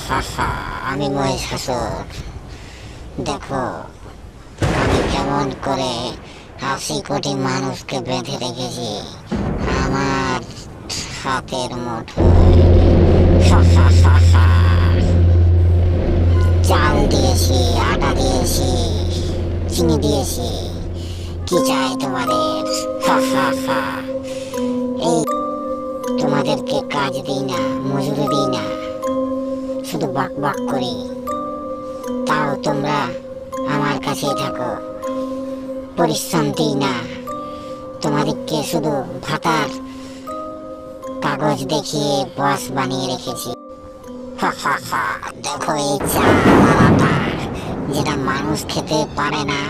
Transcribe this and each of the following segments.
হা হা আমি মহিষাসুর দেখো আমি কেমন করে আশি কোটি মানুষকে বেঁধে রেখেছি আমার হাতের হা চাল দিয়েছি আটা দিয়েছি চিনি দিয়েছি কি চাই তোমাদের এই তোমাদেরকে কাজ দিই না মজুরি দিই শুধু বাক বাক করি। তাও তোমরা আমার কাছেই থাকো। পরিশ্রম দিই না। তোমাদেরকে শুধু ভাতার কাগজ দেখিয়ে বস বানিয়ে রেখেছি। দেখো এই চাল আর আটা যেটা মানুষ খেতে পারে না,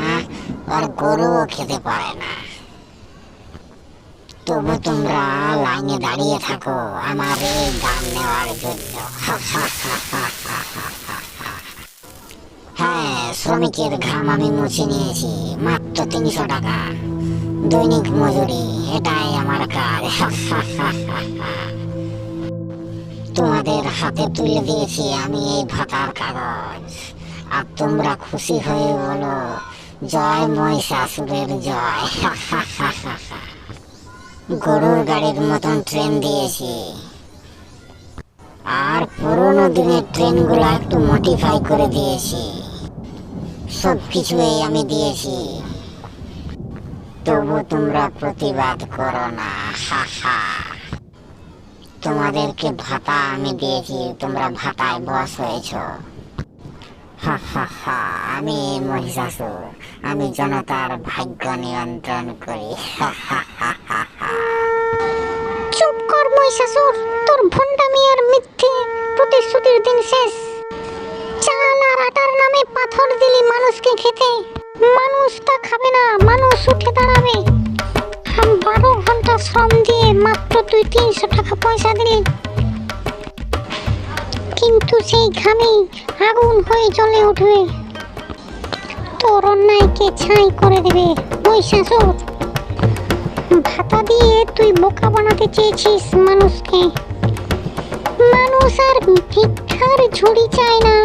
আর গরুও খেতে পারে না। তবু তোমরা লাইনে দাঁড়িয়ে থাকো, আমার এই দাম নেওয়ার জন্য হ্যাঁ শ্রমিকের ঘাম আমি মুছে নিয়েছি, মাত্র তিনশো টাকা। দৈনিক মজুরি, এটাই আমার কাজ। তোমাদের হাতে তুলে দিয়েছি আমি এই ভাতার কাগজ। আর তোমরা খুশি হয়ে বলো, জয় মহিষাসুরের জয়। হা হা হা হা গরুর গাড়ির মতন ট্রেন দিয়েছি। আর পুরোনো দিনের ট্রেনগুলো একটু মডিফাই করে দিয়েছি। সব কিছুই আমি দিয়েছি। তবু তোমরা প্রতিবাদ করো না, হা হা। তোমাদেরকে ভাতা আমি দিয়েছি, তোমরা ভাতায় বস হয়েছ। হা হা হা, আমি মহিষাসুর, আমি জনতার ভাগ্য নিয়ন্ত্রণ করি, হা হা হা। কর মহিষাসুর তোর ভণ্ডামি আর মিথ্যে প্রতিশ্রুতির দিন শেষ। চাল আর আটার নামে পাথর দিলি মানুষকে খেতে। মানুষ তা খাবে না, মানুষ উঠে দাঁড়াবে। বারো ঘণ্টা শ্রম দিয়ে মাত্র তুই তিনশো টাকা পয়সা দিলি। কিন্তু সেই ঘামে আগুন হয়ে জ্বলে উঠবে। তোর অন্যায়কে ছাই করে দেবে। মহিষাসুর ভাতা দিয়ে তুই বোকা বানাতে চেয়েছিস মানুষকে। মানুষ আর ভিক্ষার ঝুড়ি চায় না।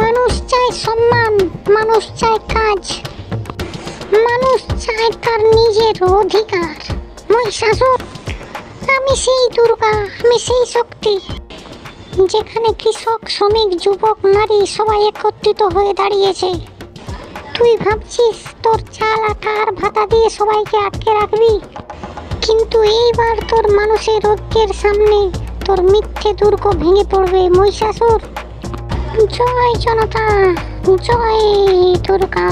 মানুষ চায় সম্মান, মানুষ চায় কাজ। মানুষ চায় তার নিজের অধিকার। মহিষাসুর আমি সেই দুর্গা, আমি সেই শক্তি। যেখানে কৃষক, শ্রমিক, যুবক, নারী সবাই একত্রিত হয়ে দাঁড়িয়েছে। তুই ভাবছিস তোর চাল, আটা আর ভাতা দিয়ে সবাইকে আটকে রাখবি? কিন্তু এইবার তোর মানুষের ঐক্যের সামনে তোর মিথ্যে দুর্গ ভেঙে পড়বে, মহিষাসুর। জয় জনতা, জয় দুর্গা।